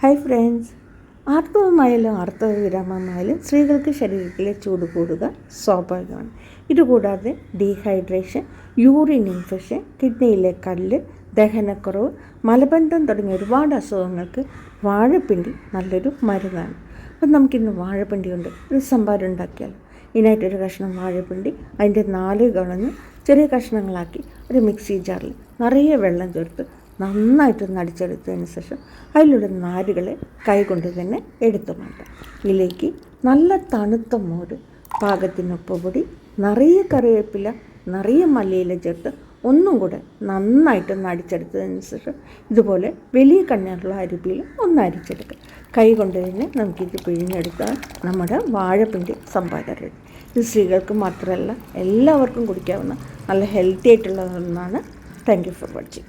Hi friends ആർത്തവമായാലും ആർത്തവ വിരാമമായാലും സ്ത്രീകൾക്ക് ശരീരത്തിലെ ചൂട് കൂടുക സ്വാഭാവികമാണ്. ഇതുകൂടാതെ ഡീഹൈഡ്രേഷൻ യൂറിൻ ഇൻഫെക്ഷൻ കിഡ്നിയിലെ കല്ല് ദഹനക്കുറവ് മലബന്ധം തുടങ്ങിയ ഒരുപാട് അസുഖങ്ങൾക്ക് വാഴപ്പിണ്ടി നല്ലൊരു മരുന്നാണ്. അപ്പം നമുക്കിന്ന് വാഴപ്പിണ്ടി കൊണ്ട് ഒരു സംഭാരം ഉണ്ടാക്കിയാൽ ഇതിനായിട്ടൊരു കഷ്ണം വാഴപ്പിണ്ടി അതിന്റെ നാല് കളഞ്ഞ് ചെറിയ കഷ്ണങ്ങളാക്കി ഒരു മിക്സി ജാറിൽ നിറയെ വെള്ളം ചേർത്ത് നന്നായിട്ടൊന്ന് അടിച്ചെടുത്തതിന് ശേഷം അതിലൂടെ നാരുകളെ കൈകൊണ്ട് തന്നെ എടുത്തു മാറ്റാം. ഇതിലേക്ക് നല്ല തണുത്ത മോര് പാകത്തിന് പൊടി നിറയെ കറിവേപ്പില നിറയെ മല്ലിയില ചേർത്ത് ഒന്നും കൂടെ നന്നായിട്ട് നടിച്ചെടുത്തതിന് ശേഷം ഇതുപോലെ വലിയ കണ്ണുള്ള അരിപ്പിയിൽ ഒന്ന് അരിച്ചെടുക്കുക കൈ കൊണ്ട് തന്നെ നമുക്കിത് പിഴിഞ്ഞെടുത്താൽ നമ്മുടെ വാഴപ്പിന്റെ റെഡി. ഇത് സ്ത്രീകൾക്ക് മാത്രമല്ല എല്ലാവർക്കും കുടിക്കാവുന്ന നല്ല ഹെൽത്തി ആയിട്ടുള്ള ഒന്നാണ്. Thank you for watching.